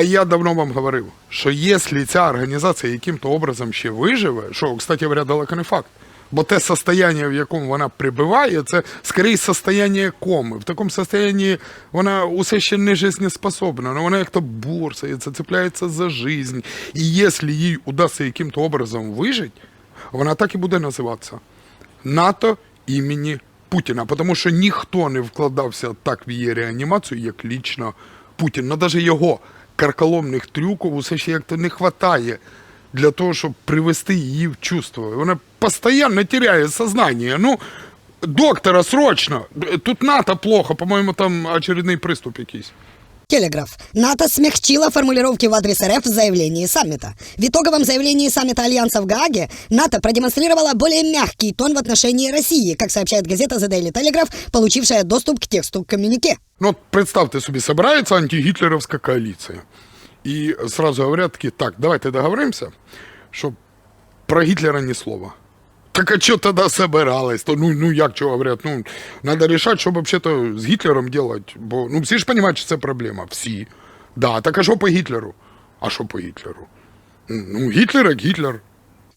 А я давно вам говорив, що якщо ця організація яким-то образом ще виживе, що, кстати говоря, далеко не факт. Бо те состояние, в якому вона прибуває, це скоріше состояние коми. В такому состоянии вона усе ще не жизнеспособна, но вона як-то борсається, цепляється за жизнь. І якщо їй удасться яким-то образом вижити, вона так і буде називатися. НАТО імені Путіна, тому що ніхто не вкладався так в її реанімацію, як лічно Путін. Ну, навіть його карколомних трюків усе ще як-то не вистачає для того, щоб привести її в чувство. Вона постійно теряє сознання. Ну, доктора, срочно! Тут НАТО плохо, по-моєму, там очередний приступ якийсь. Телеграф. НАТО смягчило формулировки в адрес РФ в заявлении саммита. В итоговом заявлении саммита Альянса в Гааге НАТО продемонстрировало более мягкий тон в отношении России, как сообщает газета The Daily Telegraph, получившая доступ к тексту коммюнике. Ну, от представте собі, собирается антигітлерівська коаліція. І сразу говорять такі, так, давайте договоримося, що про Гітлера ні слова. Так а що тоді собирались? То, ну, ну як чого говорят, Ну, надо решать, що взагалі з Гітлером делать. Бо ну, всі ж розуміють, що це проблема. Всі. Да, так а що по Гітлеру? А що по Гітлеру? Ну, Гітлер як Гітлер.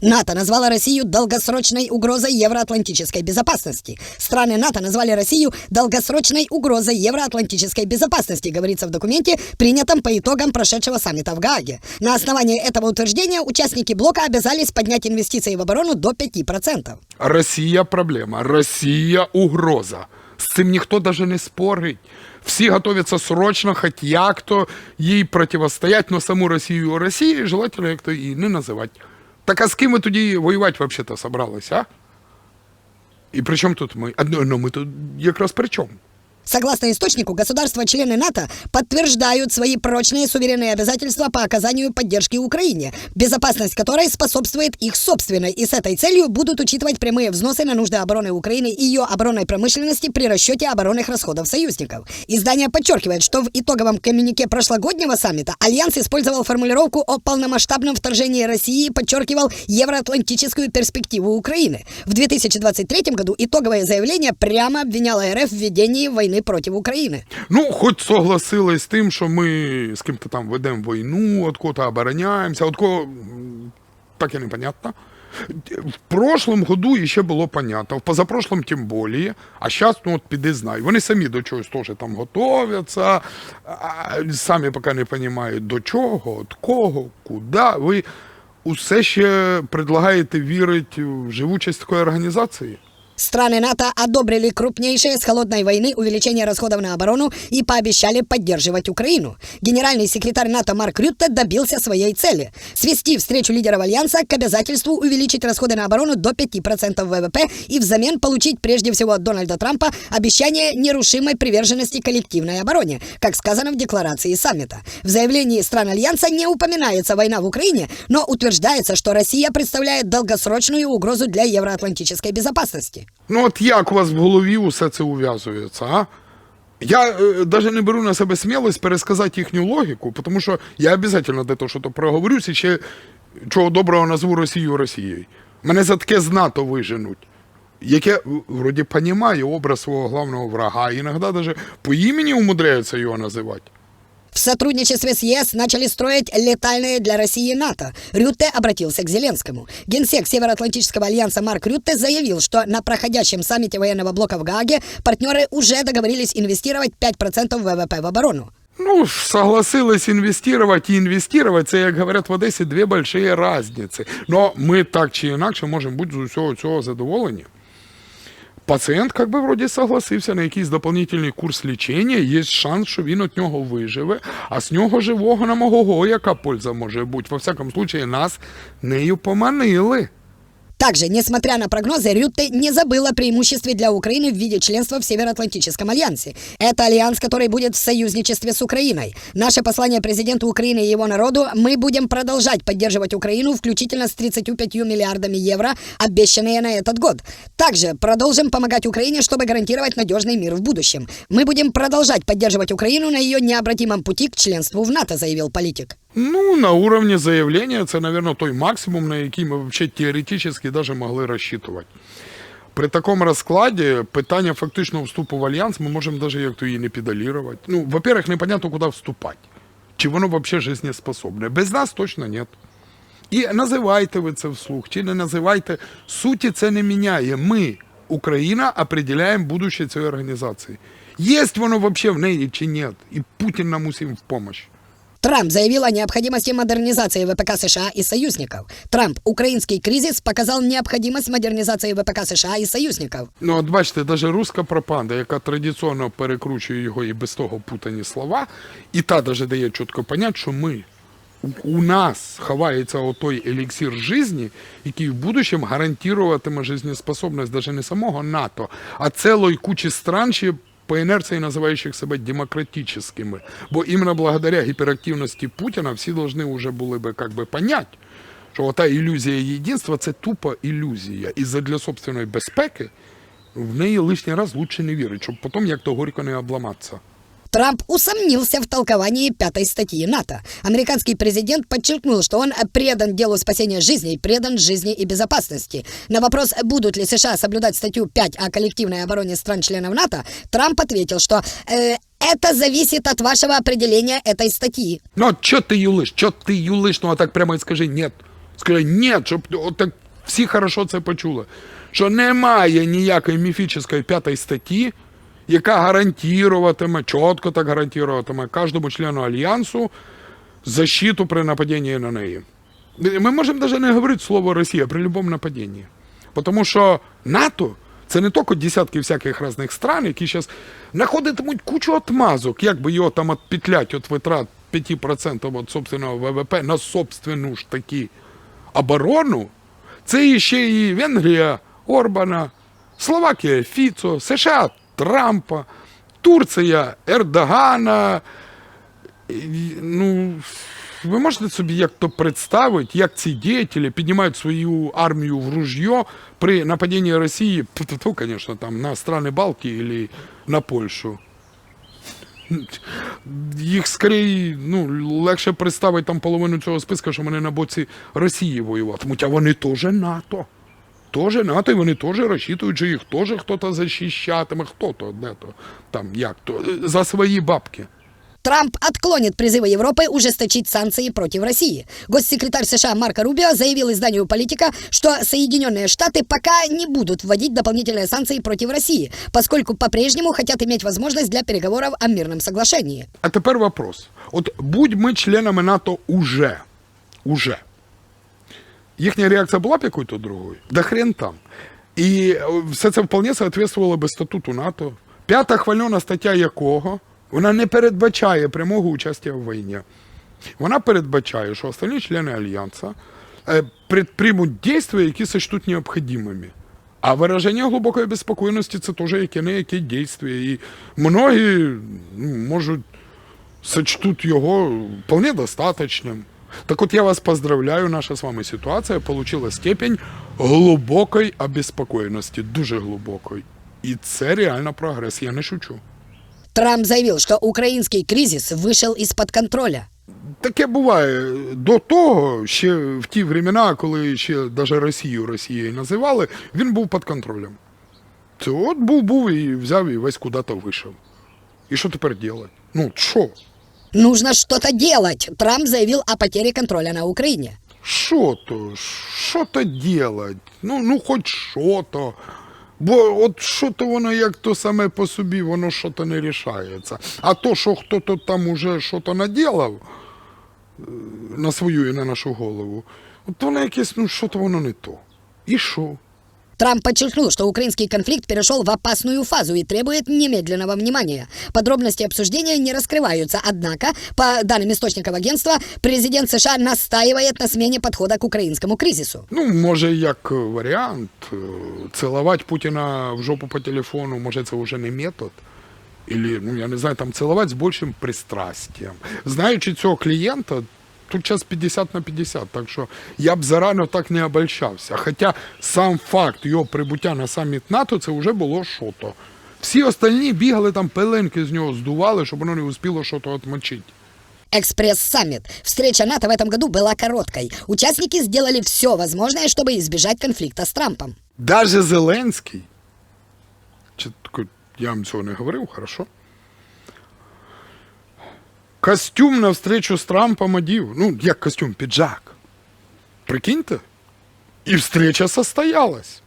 НАТО назвало Россию долгосрочной угрозой евроатлантической безопасности. Страны НАТО назвали Россию долгосрочной угрозой евроатлантической безопасности, говорится в документе, принятом по итогам прошедшего саммита в Гааге. На основании этого утверждения участники блока обязались поднять инвестиции в оборону до 5%. Росія проблема, Росія угроза. З цим ніхто навіть не спорить. Всі готовяться срочно, хоч як-то їй противостоять, но саму Росію Росії желательно як-то і не називати. Так а з ким ми тоді воювати взагалі-то собралися, а? І при чому тут ми? Ну, ми тут якраз при чому? Согласно источнику, государства-члены НАТО подтверждают свои прочные суверенные обязательства по оказанию поддержки Украине, безопасность которой способствует их собственной, и с этой целью будут учитывать прямые взносы на нужды обороны Украины и ее оборонной промышленности при расчете оборонных расходов союзников. Издание подчеркивает, что в итоговом коммюнике прошлогоднего саммита Альянс использовал формулировку о полномасштабном вторжении России и подчеркивал евроатлантическую перспективу Украины. В 2023 году итоговое заявление прямо обвиняло РФ в ведении войны против Украины. Ну, хоч согласились з тим, що ми з ким-то там ведемо війну, от кого-то обороняємося, от кого так і непонятно. В прошлом году ще було понятно, в позапрошлом тим більше, а зараз, ну от піди знай. Вони самі до чогось теж там готовляться, а самі поки не розуміють до чого, от кого, куди. Ви усе ще предлагаєте вірити в живучість такої організації? Страны НАТО одобрили крупнейшее с холодной войны увеличение расходов на оборону и пообещали поддерживать Украину. Генеральный секретарь НАТО Марк Рютте добился своей цели – свести встречу лидеров Альянса к обязательству увеличить расходы на оборону до 5% ВВП и взамен получить прежде всего от Дональда Трампа обещание нерушимой приверженности коллективной обороне, как сказано в декларации саммита. В заявлении стран Альянса не упоминается война в Украине, но утверждается, что Россия представляет долгосрочную угрозу для евроатлантической безопасности. Ну, от як у вас в голові усе це ув'язується, а? Я е, даже не беру на себе смілость пересказати їхню логіку, тому що я обов'язково до того, що то проговорюсь, ще чого доброго назву Росію Росією. Мене за таке з НАТО виженуть. Яке, вроді, понімає образ свого главного врага, іноді навіть по імені умудряється його називати. В сотрудничестве с ЕС начали строить летальное для России НАТО. Рютте обратился к Зеленскому. Генсек Североатлантического альянса Марк Рютте заявил, что на проходящем саммите военного блока в Гааге партнеры уже договорились инвестировать 5% ВВП в оборону. Ну, ж, согласились інвестувати і інвестувати, це, як говорять в Одесі, дві великі різниці. Но ми так чи інакше можемо бути з усього цього задоволені. Пацієнт, как би, вроді, согласився на якийсь дополнительний курс лічення, є шанс, що він від нього виживе, а з нього живого на мого, яка польза може бути. Во всякому случае, нас нею поманили. Также, несмотря на прогнозы, Рютте не забыл о преимуществе для Украины в виде членства в Североатлантическом альянсе. Это альянс, который будет в союзничестве с Украиной. Наше послание президенту Украины и его народу – мы будем продолжать поддерживать Украину, включительно с 35 миллиардами евро, обещанные на этот год. Также продолжим помогать Украине, чтобы гарантировать надежный мир в будущем. Мы будем продолжать поддерживать Украину на ее необратимом пути к членству в НАТО, заявил политик. Ну, на уровні заявлення це, мабуть, той максимум, на який ми взагалі теоретично навіть могли розчитувати. При такому розкладі питання фактичного вступу в альянс ми можемо навіть як то її не педалірувати. Ну, во-первых, непонятно, куди вступати. чи воно взагалі жизнеспособне. Без нас точно нет. І називайте ви це вслух, чи не називайте. Суті це не міняє. Ми, Україна, определяємо будущее цієї організації. Єсть воно взагалі в неї чи ні. І Путін нам усім в помощь. Трамп заявил о необходимости модернизации ВПК США и союзников. Трамп, украинский кризис показал необходимость модернизации ВПК США и союзников. Ну, от бачите, навіть руська пропаганда, яка традиційно перекручує його і без того путані слова, і та даже дає чітко понять, що ми, у, нас ховається отой еліксир житті, який в будущем гарантуватиме жизнеспособність навіть не самого НАТО, а цілої кучі стран, по інерції называющих себе демократичними. Бо іменно благодаря гіперактивності Путіна всі должны вже були би как бы понять, що ота ілюзія єдинства це тупо ілюзія. І задля собственної безпеки в неї лишній раз лучше не вірити, щоб потім як то горько не обламатися. Трамп усомнился в толковании пятой статьи НАТО. Американский президент подчеркнул, что он предан делу спасения жизней, предан жизни и безопасности. На вопрос, будут ли США соблюдать статью 5 о коллективной обороне стран-членов НАТО, Трамп ответил, что э, это зависит от вашего определения этой статьи. Ну, от чо ти юлиш? Чо ти юлиш? Ну, а так прямо і скажи ні. Скажи ні, щоб от так всі хорошо це почули. Що немає ніякої міфічної п'ятої статті, яка гарантуватиме, чітко так гарантуватиме кожному члену альянсу защиту при нападінні на неї. Ми можемо навіть не говорити слово Росія при будь-якому нападінні. Тому що НАТО це не тільки десятки всяких різних стран, які зараз знаходитимуть кучу отмазок, як би його там отпетлять від витрат 5% від собственного ВВП на собственну ж таки оборону. Це ще і Венгрія Орбана, Словакія Фіцо, США Трампа, Турція Ердогана. Ну, ви можете собі як то представити, як ці діятелі піднімають свою армію в ружье при нападінні Росії, тьфу, звісно, там на страни Балтії або на Польщу. Їх скоріше ну, легше представити там половину цього списка, що вони на боці Росії воюватимуть, а вони теж НАТО. Тоже НАТО, і вони теж розчитують, що їх теж хтось захищатиме, хто-то, де-то, там, як то, за свої бабки. Трамп отклонит призывы Европы ужесточить санкции против России. Госсекретарь США Марко Рубио заявил изданию «Политика», что Соединенные Штаты пока не будут вводить дополнительные санкции против России, поскольку по-прежнему хотят иметь возможность для переговоров о мирном соглашении. А тепер вопрос. От будь ми членами НАТО уже, уже. Їхня реакція була б якою-то другою? Да хрен там. І е, все це вполне соответствувало би статуту НАТО. П'ята хвальона стаття якого вона не передбачає прямого участя в війні. Вона передбачає, що остальні члени Альянсу е, предпримуть дійства, які сочтуть необхідними. А вираження глибокої безпокійності це теж яке-не-яке дійство. І многі можуть сочтут його вполне достаточним. Так от я вас поздравляю, наша з вами ситуація получила степень глибокої обеспокоєності, дуже глибокої. І це реально прогрес, я не шучу. Трамп заявил, что украинский кризис вышел из-под контроля. Таке буває до того, ще в ті времена, коли ще навіть Росію Росією називали, він був під контролем. Це от був був і взяв і весь куди-то вийшов. І що тепер робити? Ну, що? Нужно что-то делать. Трамп заявил о потере контроля на Украине. Що то? Що то делать? Ну, ну хоч що то. Бо от що то воно як то саме по собі, воно що то не рішається. А то, що хто-то там уже що то наділав е, на свою і на нашу голову, от воно якесь, ну що то воно не то. І що? Трамп подчеркнул, что украинский конфликт перешел в опасную фазу и требует немедленного внимания. Подробности обсуждения не раскрываются, однако, по данным источников агентства, президент США настаивает на смене подхода к украинскому кризису. Ну, може, як варіант, е, цілувати Путіна в жопу по телефону, може, це вже не метод. Или, ну, я не знаю, там цілувати з більшим пристрастям. Знаючи цього клієнта, тут час 50 на 50, так що я б зарано так не обольщався. Хоча сам факт його прибуття на саміт НАТО, це вже було що-то. Всі остальні бігали там пеленки з нього здували, щоб воно не успіло що-то отмочити. Экспресс-саммит. Встреча НАТО в этом году была короткой. Участники сделали все возможное, чтобы избежать конфликта с Трампом. Даже Зеленський, чи тако, я вам цього не говорив, хорошо? Костюм на встречу з Трампом одів. Ну, як костюм, піджак. Прикиньте? І встреча состоялась.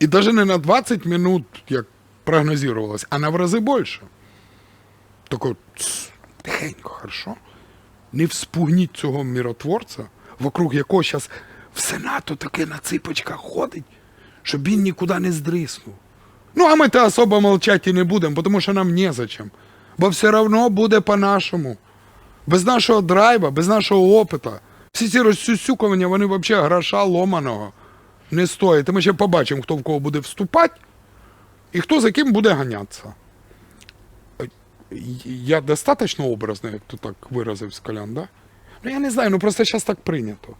І навіть не на 20 минут, як прогнозувалось, а на в рази більше. Тако, тихенько, хорошо? Не вспугніть цього миротворця, вокруг якого зараз все НАТО таке на ципочках ходить, щоб він нікуди не здриснув. Ну, а ми то особо молчать і не будемо, тому що нам незачем. Бо все одно буде по-нашому. Без нашого драйва, без нашого опиту. Всі ці розсюсюкування, вони взагалі гроша ломаного не стоять. І ми ще побачимо, хто в кого буде вступати і хто за ким буде ганятися. Я достатньо образний, як то так виразив Колян, да? Ну я не знаю, ну просто зараз так прийнято.